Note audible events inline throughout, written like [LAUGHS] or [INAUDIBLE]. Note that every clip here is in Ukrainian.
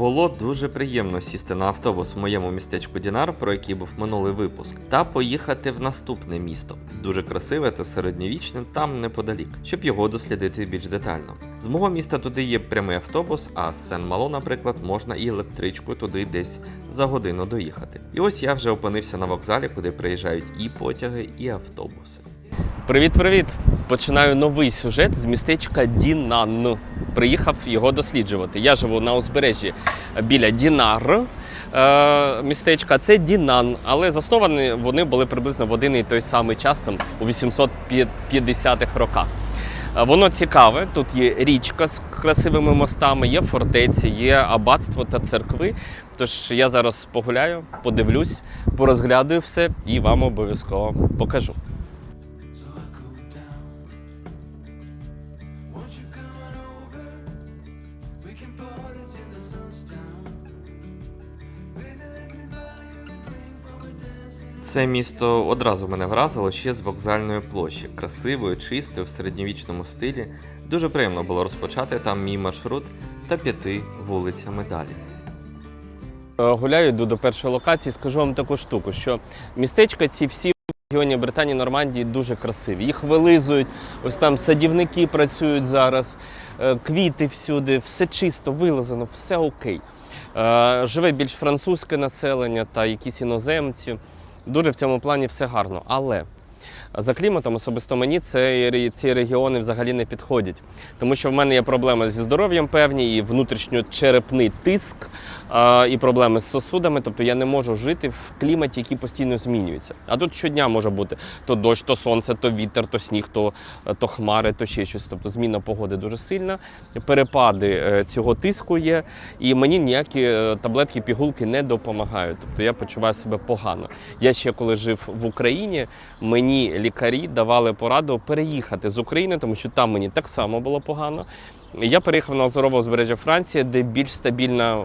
Було дуже приємно сісти на автобус в моєму містечку Дінар, про який був минулий випуск, та поїхати в наступне місто, дуже красиве та середньовічне, там неподалік, щоб його дослідити більш детально. З мого міста туди є прямий автобус, а з Сен-Мало, наприклад, можна і електричку туди десь за годину доїхати. І ось я вже опинився на вокзалі, куди приїжджають і потяги, і автобуси. Привіт, привіт! Починаю новий сюжет з містечка Дінан. Приїхав його досліджувати. Я живу на узбережжі біля Дінар. Е, містечка це Дінан, але засновані вони були приблизно в один і той самий час, там у 850-х роках. Е, Воно цікаве. Тут є річка з красивими мостами, є фортеці, є аббатство та церкви. Тож я зараз погуляю, подивлюсь, порозглядаю все і вам обов'язково покажу. Це місто одразу мене вразило ще з вокзальної площі, красивою, чистою, в середньовічному стилі. Дуже приємно було розпочати там мій маршрут та піти вулицями далі. Е, Гуляю, йду до першої локації, скажу вам таку штуку, що містечка ці всі регіоні Британії, Нормандії дуже красиві. Їх вилизують, ось там садівники працюють зараз, е, квіти всюди, все чисто, вилизано, все окей. Е, Живе більш французьке населення та якісь іноземці. Дуже в цьому плані все гарно. Але за кліматом особисто мені це, ці регіони взагалі не підходять. Тому що в мене є проблеми зі здоров'ям певні, і внутрішньочерепний тиск, а, і проблеми з сосудами. Тобто я не можу жити в кліматі, який постійно змінюється. А тут щодня може бути то дощ, то сонце, то вітер, то сніг, то, то хмари, то ще щось. Тобто зміна погоди дуже сильна. Перепади е, цього тиску є, і мені ніякі е, таблетки, пігулки не допомагають. Тобто я почуваю себе погано. Я ще коли жив в Україні, мені лікарі давали пораду переїхати з України, тому що там мені так само було погано. Я переїхав на Лазурове узбережжя Франції, де більш стабільна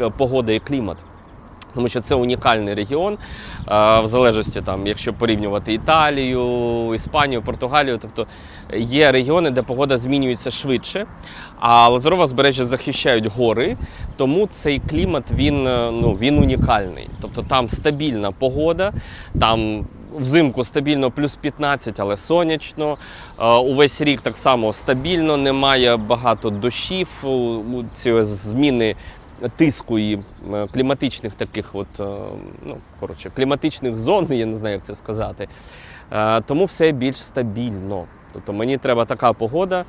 е, погода і клімат. Тому що це унікальний регіон, е, в залежності там, якщо порівнювати Італію, Іспанію, Португалію, тобто є регіони, де погода змінюється швидше, а Лазурове узбережжя захищають гори, тому цей клімат він, е, ну, він унікальний. Тобто там стабільна погода, там взимку стабільно плюс 15, але сонячно. Е, Увесь рік так само стабільно, немає багато дощів, ці зміни тиску і е, кліматичних таких, от, е, ну, коротше, кліматичних зон, я не знаю, як це сказати. Тому все більш стабільно. Тобто мені треба така погода.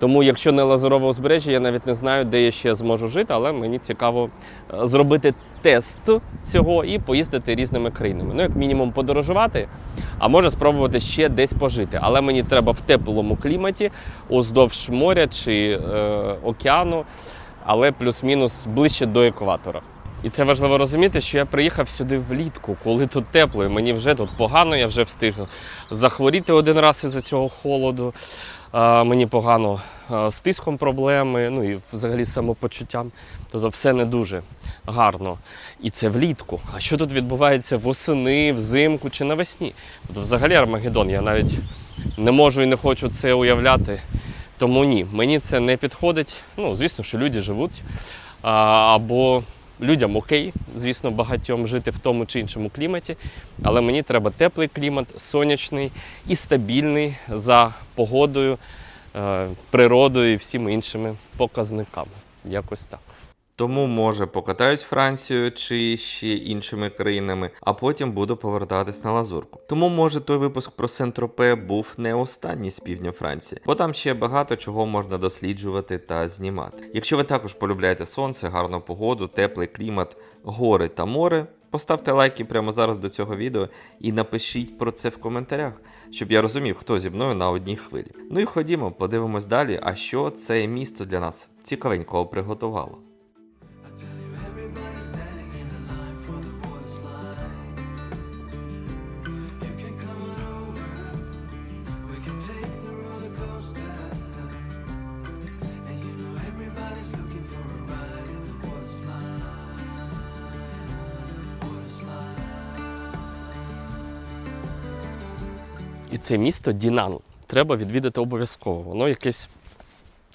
Тому, якщо не лазурове узбережжя, я навіть не знаю, де я ще зможу жити, але мені цікаво е, зробити тест цього і поїздити різними країнами. Ну, як мінімум, подорожувати, а може спробувати ще десь пожити. Але мені треба в теплому кліматі, уздовж моря чи е, океану, але плюс-мінус ближче до екватора. І це важливо розуміти, що я приїхав сюди влітку, коли тут тепло, і мені вже тут погано, я вже встиг захворіти один раз із-за цього холоду. Мені погано з тиском проблеми, ну і взагалі самопочуттям. Тобто все не дуже гарно. І це влітку. А що тут відбувається восени, взимку чи навесні? Тобто, взагалі Армагеддон, я навіть не можу і не хочу це уявляти. Тому ні, мені це не підходить. Ну, звісно, що люди живуть. Або людям окей, звісно, багатьом жити в тому чи іншому кліматі. Але мені треба теплий клімат, сонячний і стабільний за погодою, е, природою і всіми іншими показниками. Якось так. Тому, може, покатаюсь Францією чи ще іншими країнами, а потім буду повертатись на лазурку. Тому, може, той випуск про Сент-Тропе був не останній з півдня Франції, бо там ще багато чого можна досліджувати та знімати. Якщо ви також полюбляєте сонце, гарну погоду, теплий клімат, гори та море. Поставте лайки прямо зараз до цього відео і напишіть про це в коментарях, щоб я розумів, хто зі мною на одній хвилі. Ну і ходімо, подивимось далі, а що це місто для нас цікавенького приготувало. Це місто Дінан. Треба відвідати обов'язково. Воно якесь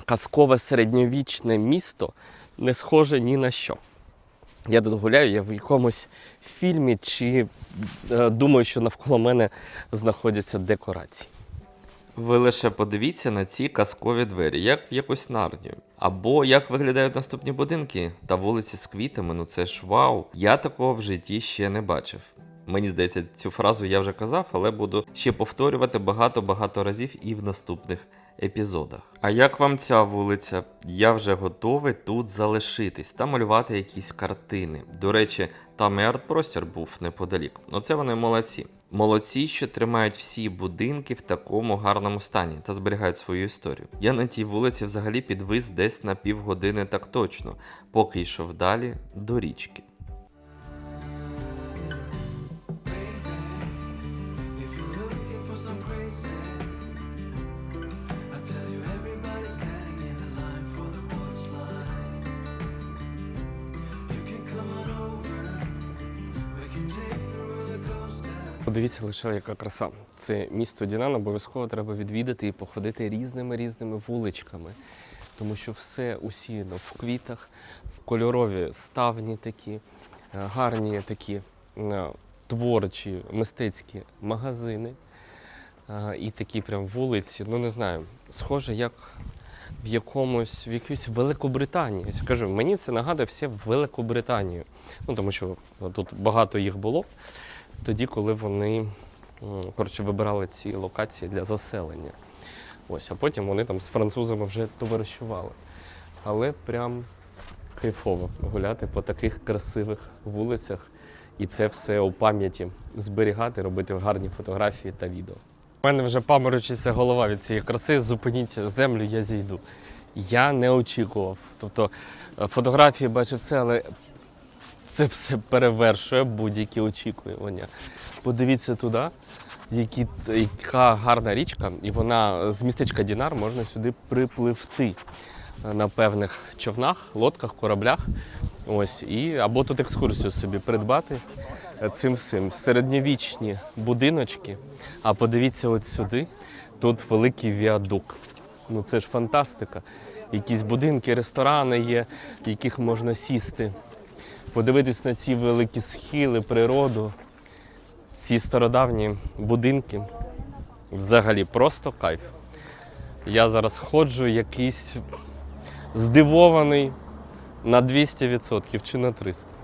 казкове середньовічне місто, не схоже ні на що. Я тут гуляю, я в якомусь фільмі чи е, думаю, що навколо мене знаходяться декорації. Ви лише подивіться на ці казкові двері, як в якусь нарнію. Або як виглядають наступні будинки та вулиці з квітами. Ну це ж вау! Я такого в житті ще не бачив. Мені здається, цю фразу я вже казав, але буду ще повторювати багато-багато разів і в наступних епізодах. А як вам ця вулиця? Я вже готовий тут залишитись та малювати якісь картини. До речі, там і арт-простір був неподалік. Оце вони молодці. Молодці, що тримають всі будинки в такому гарному стані та зберігають свою історію. Я на тій вулиці взагалі підвис десь на півгодини так точно, поки йшов далі до річки. Подивіться лише, яка краса. Це місто Дінан обов'язково треба відвідати і походити різними різними вуличками. Тому що все усіяно в квітах, в кольорові ставні такі, е, гарні такі е, творчі, мистецькі магазини. е, І такі прям вулиці, ну не знаю, схоже, як в якомусь в якійсь Великобританії. Я кажу, мені це нагадує все Великобританію. Ну тому що тут багато їх було тоді, коли вони коротше, вибирали ці локації для заселення. Ось, а потім вони там з французами вже товаришували. Але прям кайфово гуляти по таких красивих вулицях і це все у пам'яті зберігати, робити гарні фотографії та відео. У мене вже паморочиться голова від цієї краси. Зупиніться землю, я зійду. Я не очікував. Тобто е, фотографії бачив все, але це все перевершує будь-які очікування. Подивіться туди, які, яка гарна річка, і вона з містечка Дінар можна сюди припливти на певних човнах, лодках, кораблях. Ось, і, або тут екскурсію собі придбати цим всім. Середньовічні будиночки. А подивіться от сюди, тут великий віадук. Ну це ж фантастика. Якісь будинки, ресторани є, в яких можна сісти подивитись на ці великі схили, природу, ці стародавні будинки. Взагалі просто кайф. Я зараз ходжу якийсь здивований на 200% чи на 300%.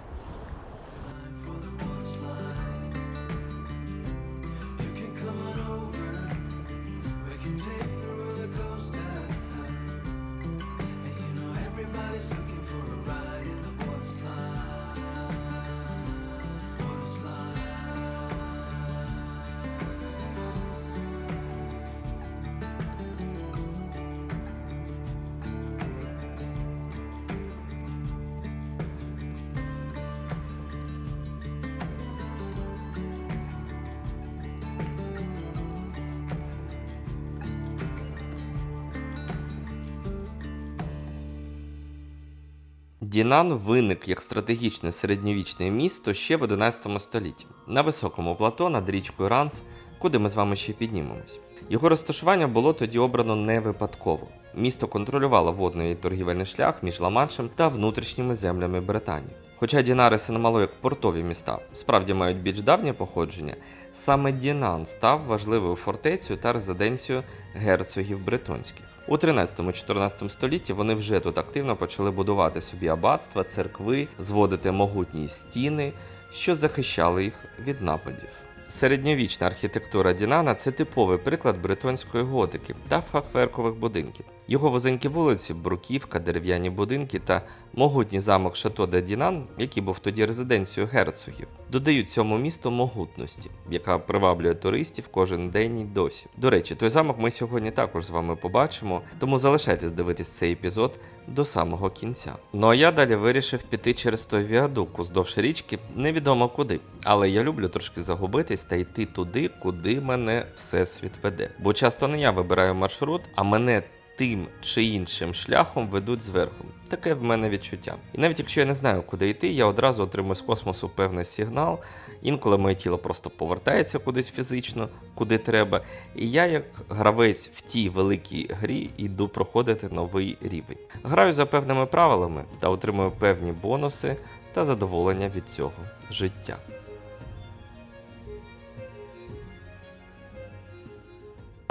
Дінан виник як стратегічне середньовічне місто ще в 11 столітті на високому плато над річкою Ранс, куди ми з вами ще піднімемось. Його розташування було тоді обрано не випадково. Місто контролювало водний торгівельний шлях між Ла-Маншем та внутрішніми землями Британії. Хоча Дінари Сенемало як портові міста справді мають більш давнє походження, саме Дінан став важливою фортецею та резиденцією герцогів бретонських. У 13-14 столітті вони вже тут активно почали будувати собі аббатства, церкви, зводити могутні стіни, що захищали їх від нападів. Середньовічна архітектура Дінана це типовий приклад бретонської готики та фахверкових будинків. Його вузенькі вулиці, бруківка, дерев'яні будинки та могутній замок Шато де Дінан, який був тоді резиденцією герцогів, додають цьому місту могутності, яка приваблює туристів кожен день і досі. До речі, той замок ми сьогодні також з вами побачимо, тому залишайтесь дивитись цей епізод до самого кінця. Ну а я далі вирішив піти через той віадук уздовж річки, невідомо куди. Але я люблю трошки загубитись та йти туди, куди мене всесвіт веде. Бо часто не я вибираю маршрут, а мене тим чи іншим шляхом ведуть зверху. Таке в мене відчуття. І навіть якщо я не знаю, куди йти, я одразу отримую з космосу певний сигнал. Інколи моє тіло просто повертається кудись фізично, куди треба. І я, як гравець в тій великій грі, йду проходити новий рівень. Граю за певними правилами та отримую певні бонуси та задоволення від цього життя.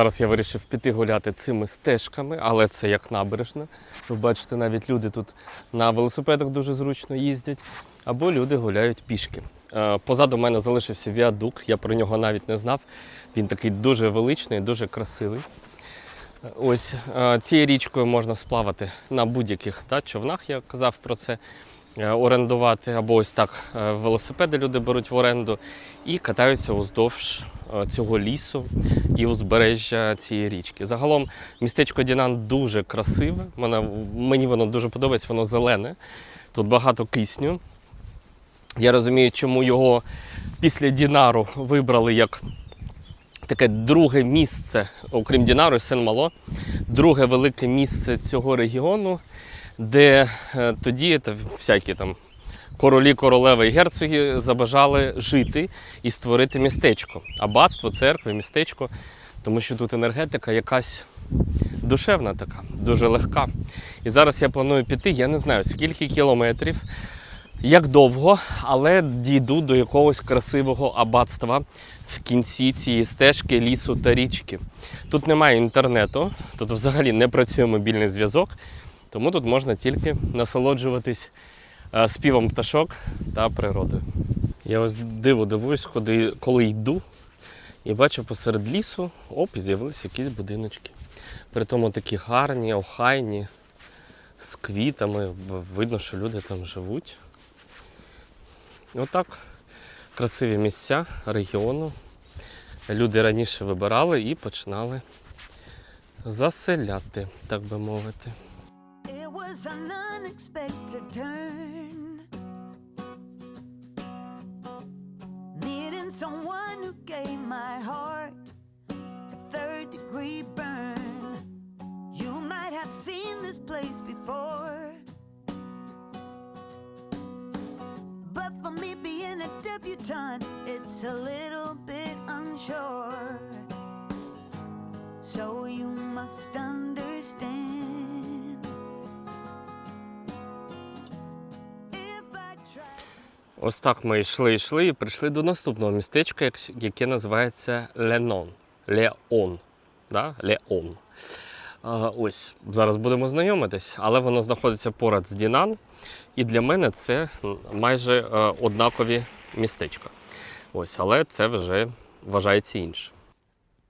Зараз я вирішив піти гуляти цими стежками, але це як набережна. Ви бачите, навіть люди тут на велосипедах дуже зручно їздять, або люди гуляють пішки. Е, Позаду мене залишився віадук, я про нього навіть не знав. Він такий дуже величний, дуже красивий. Ось е, цією річкою можна сплавати на будь-яких човнах, я казав про це. е, Орендувати або ось так велосипеди люди беруть в оренду і катаються уздовж цього лісу і узбережжя цієї річки. Загалом містечко Дінан дуже красиве. Мені воно дуже подобається, воно зелене. Тут багато кисню. Я розумію, чому його після Дінару вибрали як таке друге місце, окрім Дінару і Сен-Мало, друге велике місце цього регіону, де е, тоді та, всякі там королі, королеви і герцоги забажали жити і створити містечко. Аббатство, церкви, містечко, тому що тут енергетика якась душевна така, дуже легка. І зараз я планую піти, я не знаю скільки кілометрів, як довго, але дійду до якогось красивого аббатства в кінці цієї стежки, лісу та річки. Тут немає інтернету, тут взагалі не працює мобільний зв'язок, тому тут можна тільки насолоджуватись співом пташок та природою. Я ось диво дивуюсь, коли, коли йду і бачу посеред лісу, оп, з'явилися якісь будиночки. Притому такі гарні, охайні, з квітами. Видно, що люди там живуть. Отак. Красиві місця регіону. Люди раніше вибирали і починали заселяти, так би мовити. It was an unexpected turn. Someone who gave my heart a third degree burn. You might have seen this place before. But for me being a debutante, it's a little bit unsure. So you must understand. Ось так ми йшли, йшли і прийшли до наступного містечка, яке називається Ленон. Леон. Да? Леон. Ось зараз будемо знайомитись, але воно знаходиться поряд з Дінан. І для мене це майже е, однакові містечка. Ось, але це вже вважається інше.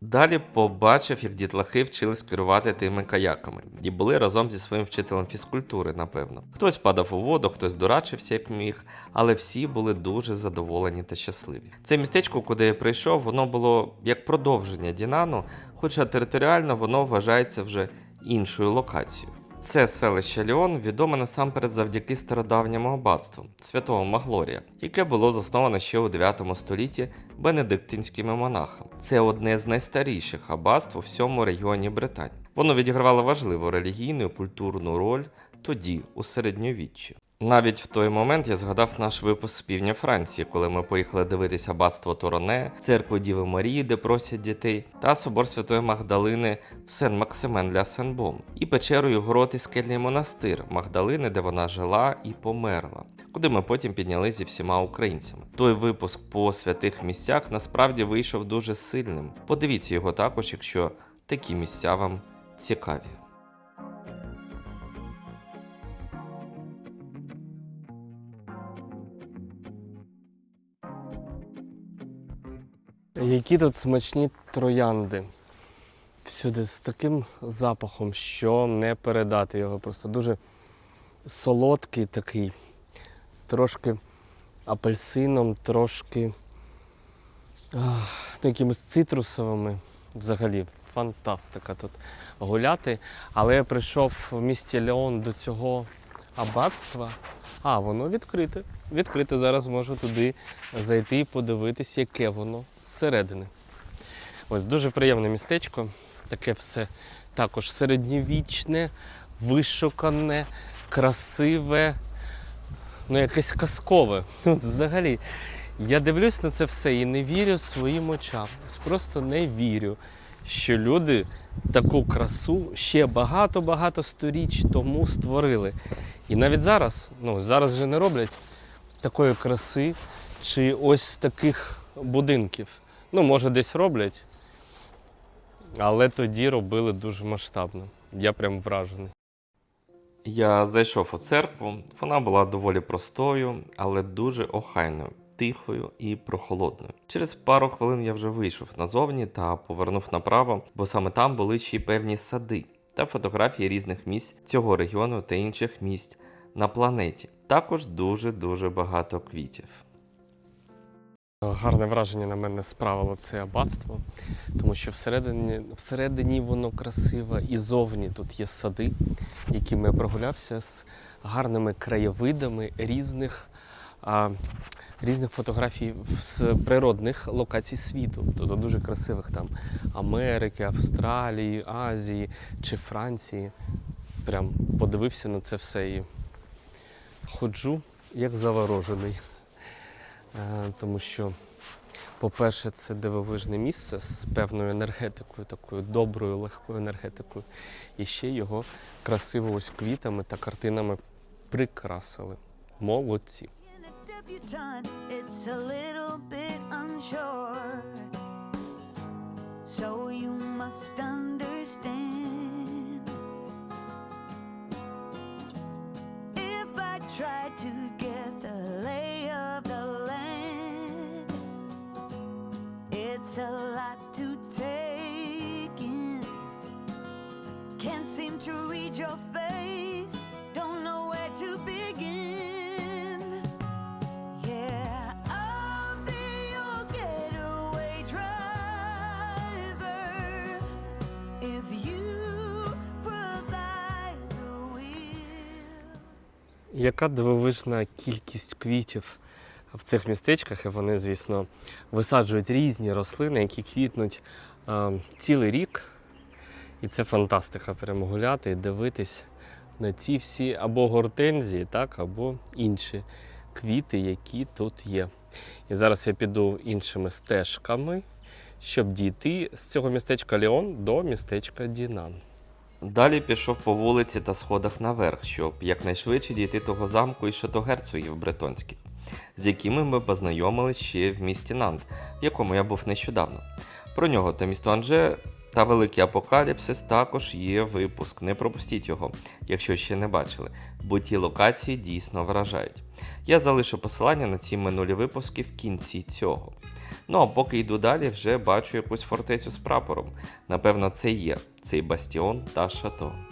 Далі побачив, як дітлахи вчились керувати тими каяками і були разом зі своїм вчителем фізкультури, напевно. Хтось падав у воду, хтось дурачився як міг, але всі були дуже задоволені та щасливі. Це містечко, куди я прийшов, воно було як продовження Дінану, хоча територіально воно вважається вже іншою локацією. Це селище Ліон відоме насамперед завдяки стародавньому аббатству святого Маглорія, яке було засноване ще у 9 столітті бенедиктинськими монахами. Це одне з найстаріших аббатств у всьому регіоні Британії. Воно відігравало важливу релігійну і культурну роль тоді, у середньовіччі. Навіть в той момент я згадав наш випуск з півдня Франції, коли ми поїхали дивитися аббатство Тороне, церкву Діви Марії, де просять дітей, та собор Святої Магдалини в Сен-Максимен для Сен-Бом, і печерою грот і скельний монастир Магдалини, де вона жила і померла, куди ми потім підняли зі всіма українцями. Той випуск по святих місцях насправді вийшов дуже сильним. Подивіться його також, якщо такі місця вам цікаві. Які тут смачні троянди. Всюди з таким запахом, що не передати його. Просто дуже солодкий такий, трошки апельсином, трошки ах, ну, якимось цитрусовими. Взагалі, фантастика тут гуляти. Але я прийшов в місті Леон до цього аббатства. А, воно відкрите. Відкрите. Зараз можу туди зайти і подивитись, яке воно зсередини. Ось дуже приємне містечко, таке все також середньовічне, вишукане, красиве, ну якесь казкове. [LAUGHS] Ну, взагалі, я дивлюсь на це все і не вірю своїм очам. Просто не вірю, що люди таку красу ще багато-багато сторіч тому створили. І навіть зараз, ну зараз вже не роблять такої краси чи ось таких будинків. Ну, може, десь роблять, але тоді робили дуже масштабно. Я прям вражений. Я зайшов у церкву. Вона була доволі простою, але дуже охайною, тихою і прохолодною. Через пару хвилин я вже вийшов назовні та повернув направо, бо саме там були ще й певні сади та фотографії різних місць цього регіону та інших місць на планеті. Також дуже-дуже багато квітів. Гарне враження на мене справило це аббатство, тому що всередині, всередині воно красиве і зовні тут є сади, якими я прогулявся з гарними краєвидами різних, а, різних фотографій з природних локацій світу, тобто дуже красивих там Америки, Австралії, Азії чи Франції. Прям подивився на це все і ходжу як заворожений. Е, тому що, по-перше, це дивовижне місце з певною енергетикою, такою доброю, легкою енергетикою. І ще його красиво ось квітами та картинами прикрасили. Молодці. It's a lot to take in. Can't seem to read your face, don't know where to begin. Yeah, I'll be your getaway driver if you provide. Яка дивовижна кількість квітів в цих містечках, і вони, звісно, висаджують різні рослини, які квітнуть е, цілий рік. І це фантастика прямо гуляти і дивитись на ці всі або гортензії, так, або інші квіти, які тут є. І зараз я піду іншими стежками, щоб дійти з цього містечка Ліон до містечка Дінан. Далі пішов по вулиці та сходах наверх, щоб якнайшвидше дійти того замку і шатогерцогів бретонських, з якими ми познайомились ще в місті Нант, в якому я був нещодавно. Про нього та місто Анже та Великий Апокаліпсис також є випуск. Не пропустіть його, якщо ще не бачили, бо ті локації дійсно вражають. Я залишу посилання на ці минулі випуски в кінці цього. Ну а поки йду далі, вже бачу якусь фортецю з прапором. Напевно, це є цей бастіон та шато.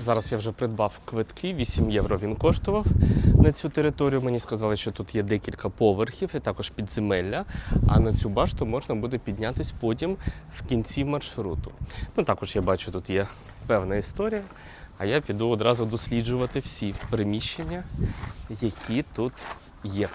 Зараз я вже придбав квитки, 8 євро він коштував на цю територію. Мені сказали, що тут є декілька поверхів і також підземелля. А на цю башту можна буде піднятись потім в кінці маршруту. Ну також я бачу, тут є певна історія. А я піду одразу досліджувати всі приміщення, які тут є.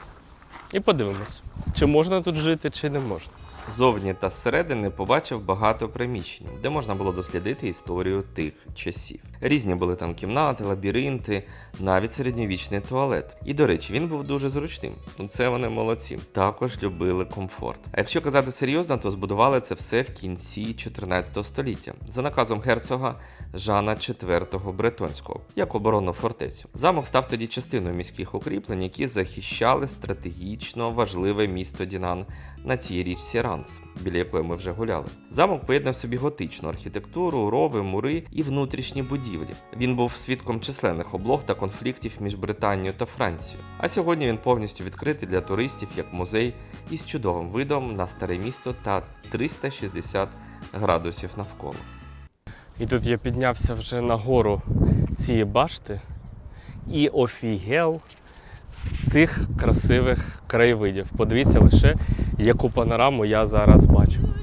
І подивимось, чи можна тут жити, чи не можна. Зовні та зсередини побачив багато приміщень, де можна було дослідити історію тих часів. Різні були там кімнати, лабіринти, навіть середньовічний туалет. І до речі, він був дуже зручним. Ну це вони молодці. Також любили комфорт. А якщо казати серйозно, то збудували це все в кінці 14 століття за наказом герцога Жана IV Бретонського як оборонну фортецю. Замок став тоді частиною міських укріплень, які захищали стратегічно важливе місто Дінан на цій річці Ранс, біля якої ми вже гуляли. Замок поєднав собі готичну архітектуру, рови, мури і внутрішні будівлі. Він був свідком численних облог та конфліктів між Британією та Францією. А сьогодні він повністю відкритий для туристів як музей із чудовим видом на старе місто та 360 градусів навколо. І тут я піднявся вже на гору цієї башти і офігел з цих красивих краєвидів. Подивіться лише, яку панораму я зараз бачу.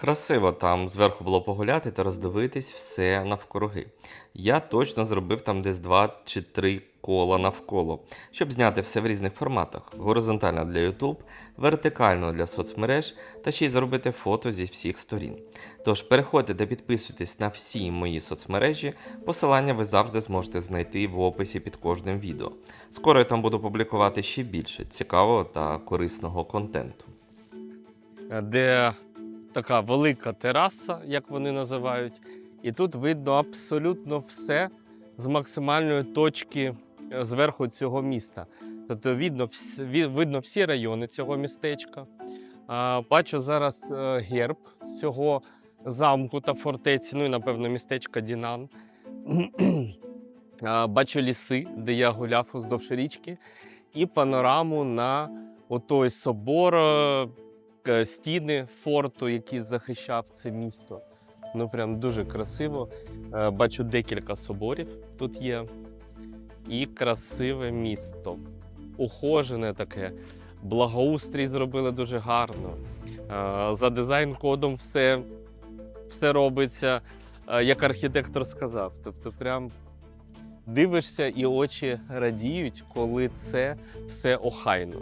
Красиво там зверху було погуляти та роздивитись все навкруги. Я точно зробив там десь два чи три кола навколо, щоб зняти все в різних форматах: горизонтально для YouTube, вертикально для соцмереж та ще й зробити фото зі всіх сторін. Тож переходьте та підписуйтесь на всі мої соцмережі. Посилання ви завжди зможете знайти в описі під кожним відео. Скоро я там буду публікувати ще більше цікавого та корисного контенту. Де така велика тераса, як вони називають, і тут видно абсолютно все з максимальної точки е, зверху цього міста. Тобто видно, видно всі райони цього містечка. Бачу зараз е, герб цього замку та фортеці, ну і напевно містечка Дінан. Бачу ліси, де я гуляв уздовж річки, і панораму на отой собор, е, стіни форту, який захищав це місто. Ну прям дуже красиво. Е, Бачу декілька соборів тут є. І красиве місто. Ухожене таке. Благоустрій зробили дуже гарно. Е, За дизайн-кодом все, все робиться, е, як архітектор сказав. Тобто, прям дивишся і очі радіють, коли це все охайно.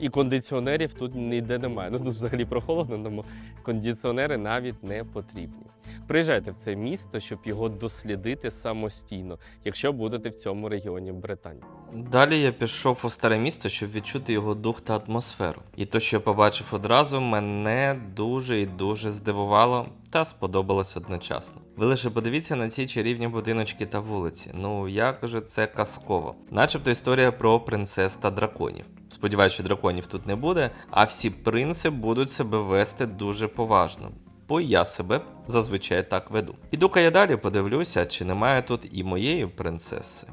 І кондиціонерів тут ніде немає. Ну тут взагалі прохолодно, тому кондиціонери навіть не потрібні. Приїжджайте в це місто, щоб його дослідити самостійно, якщо будете в цьому регіоні Британії. Далі я пішов у старе місто, щоб відчути його дух та атмосферу. І то, що я побачив одразу, мене дуже і дуже здивувало та сподобалось одночасно. Ви лише подивіться на ці чарівні будиночки та вулиці. Ну як же це казково. Начебто історія про принцес та драконів. Сподіваюсь, що драконів тут не буде, а всі принци будуть себе вести дуже поважно. Бо я себе зазвичай так веду. Піду-ка я далі подивлюся, чи немає тут і моєї принцеси.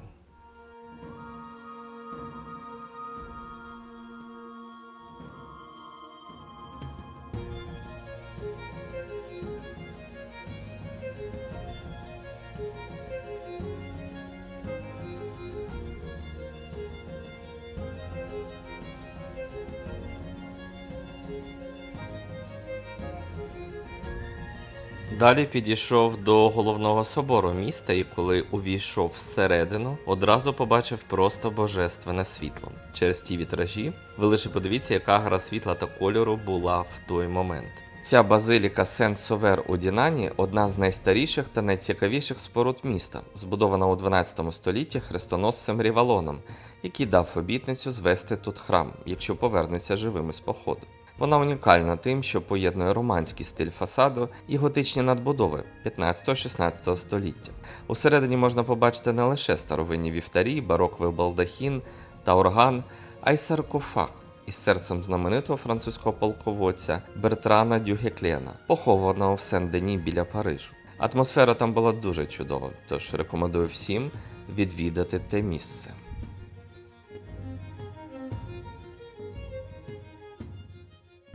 Далі підійшов до головного собору міста, і коли увійшов всередину, одразу побачив просто божественне світло. Через ті вітражі ви лише подивіться, яка гра світла та кольору була в той момент. Ця базиліка Сен-Совер у Дінані одна з найстаріших та найцікавіших споруд міста, збудована у 12 столітті хрестоносцем Рівалоном, який дав обітницю звести тут храм, якщо повернеться живим із походу. Вона унікальна тим, що поєднує романський стиль фасаду і готичні надбудови 15-16 століття. Усередині можна побачити не лише старовинні вівтарі, бароковий балдахін та орган, а й саркофаг із серцем знаменитого французького полководця Бертрана Дюгеклена, похованого в Сен-Дені біля Парижу. Атмосфера там була дуже чудова, тож рекомендую всім відвідати те місце.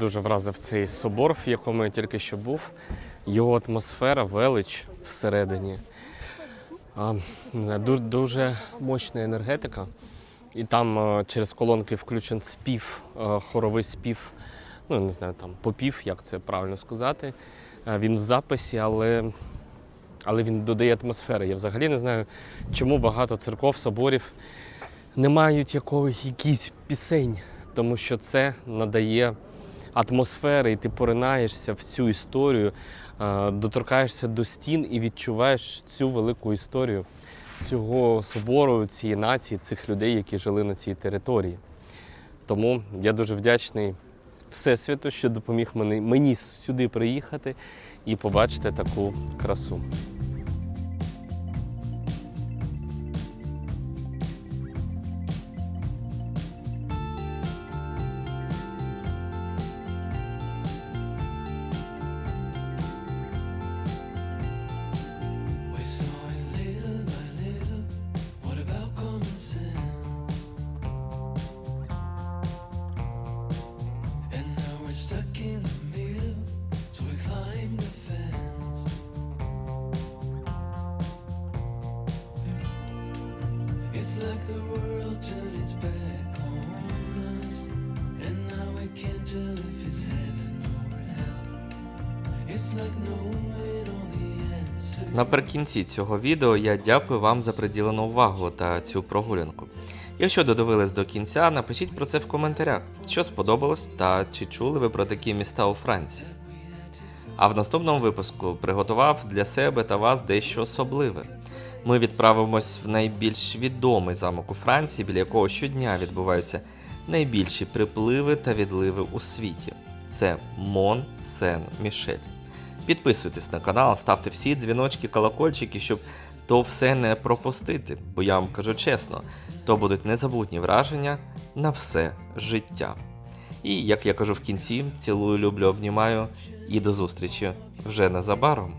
Дуже вразив цей собор, в якому я тільки що був. Його атмосфера, велич всередині. А, не дуже, мощна енергетика. І там е, через колонки включен спів, е, хоровий спів. Ну, не знаю, там попів, як це правильно сказати. Е, Він в записі, але, але він додає атмосфери. Я взагалі не знаю, чому багато церков, соборів не мають якогось пісень, тому що це надає атмосфери, і ти поринаєшся в цю історію, е, доторкаєшся до стін і відчуваєш цю велику історію цього собору, цієї нації, цих людей, які жили на цій території. Тому я дуже вдячний Всесвіту, що допоміг мені, мені сюди приїхати і побачити таку красу. Наприкінці цього відео я дякую вам за приділену увагу та цю прогулянку. Якщо додивились до кінця, напишіть про це в коментарях, що сподобалось та чи чули ви про такі міста у Франції. А в наступному випуску приготував для себе та вас дещо особливе. Ми відправимось в найбільш відомий замок у Франції, біля якого щодня відбуваються найбільші припливи та відливи у світі. Це Мон Сен Мішель. Підписуйтесь на канал, ставте всі дзвіночки, колокольчики, щоб то все не пропустити, бо я вам кажу чесно, то будуть незабутні враження на все життя. І як я кажу в кінці, цілую, люблю, обнімаю і до зустрічі вже незабаром.